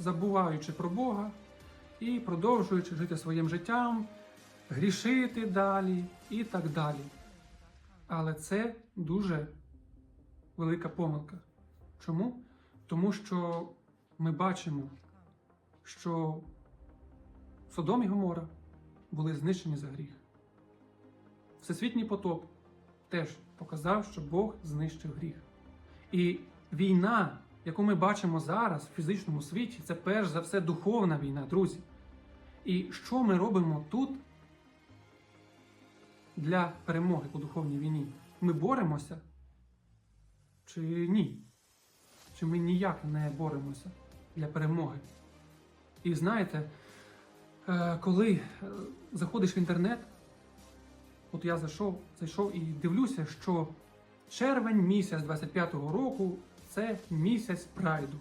забуваючи про Бога і продовжуючи жити своїм життям, грішити далі і так далі. Але це дуже велика помилка. Чому? Тому що ми бачимо, що Содом і Гомора були знищені за гріх. Всесвітній потоп теж показав, що Бог знищив гріх. І війна, яку ми бачимо зараз в фізичному світі, це перш за все духовна війна, друзі. І що ми робимо тут для перемоги у духовній війні? Ми боремося чи ні? Чи ми ніяк не боремося для перемоги? І знаєте, е, коли е, заходиш в інтернет, от я зайшов, зайшов і дивлюся, що червень місяць 25-го року це місяць прайду.